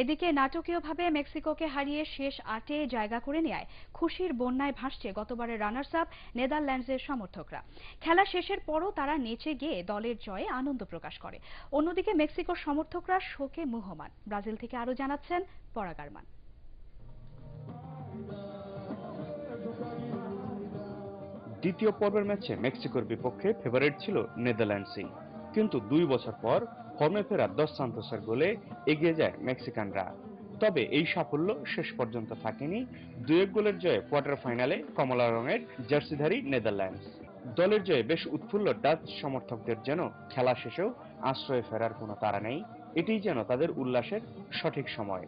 এদিকে নাটকীয়ভাবে মেক্সিকোকে হারিয়ে শেষ আটে জায়গা করে নেয় খুশির বন্যায় ভাসছে গতবারের রানার্স আপ নেদারল্যান্ডসের সমর্থকরা। খেলা শেষের পরও তারা নেচে গিয়ে দলের জয়ে আনন্দ প্রকাশ করে। অন্যদিকে মেক্সিকোর সমর্থকরা শোকে মুহমান। ব্রাজিল থেকে আরও জানাচ্ছেন পরাগারমান দ্বিতীয় পর্বের ম্যাচে মেক্সিকোর বিপক্ষে ফেভারিট ছিল নেদারল্যান্ডসই। কিন্তু দুই বছর পর ফর্মে ফেরা দশ সান্তোসের গোলে এগিয়ে যায় মেক্সিকানরা। তবে এই সাফল্য শেষ পর্যন্ত থাকেনি। দুই এক গোলের জয়ে কোয়ার্টার ফাইনালে কমলা রঙের জার্সিধারী নেদারল্যান্ডস। দলের জয়ে বেশ উৎফুল্ল ডাচ সমর্থকদের যেন খেলা শেষেও আশ্রয়ে ফেরার কোনো তারা নেই, এটিই যেন তাদের উল্লাসের সঠিক সময়।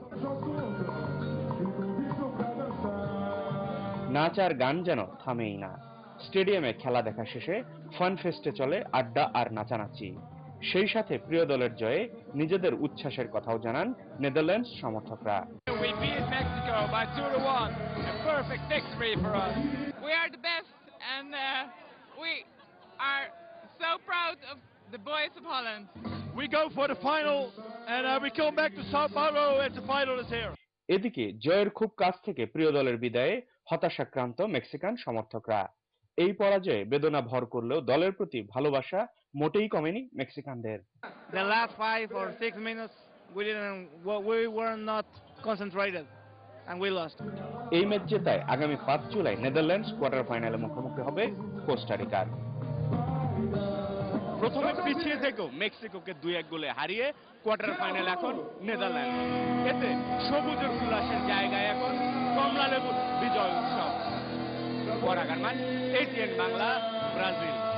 নাচ আর গান যেন থামেই না। স্টেডিয়ামে খেলা দেখা শেষে ফান ফেস্টে চলে আড্ডা আর নাচানাচি। সেই সাথে প্রিয় দলের জয়ে নিজেদের উচ্ছ্বাসের কথাও জানান নেদারল্যান্ডস সমর্থকরা। এদিকে জয়ের খুব কাছ থেকে প্রিয় দলের বিদায়ে হতাশাক্রান্ত মেক্সিকান সমর্থকরা। এই পরাজয়ে বেদনা ভর করলেও দলের প্রতি ভালোবাসা মোটেই কমেনি মেক্সিকানদের। The last five or six minutes we didn't we were not concentrated and we lost. এই ম্যাচ জেতায় আগামী পাঁচ জুলাই নেদারল্যান্ডস কোয়ার্টার ফাইনালে মুখোমুখি হবে কোস্টারিকার প্রথমে পিছিয়ে থেকেও মেক্সিকোকে দুই এক গোলে হারিয়ে কোয়ার্টার ফাইনাল এখন নেদারল্যান্ড এতে সবুজের উল্লাসের জায়গায় এখন কমলা লেবুর বিজয় উৎসব। পরাগার মান এটিএন বাংলা ব্রাজিল।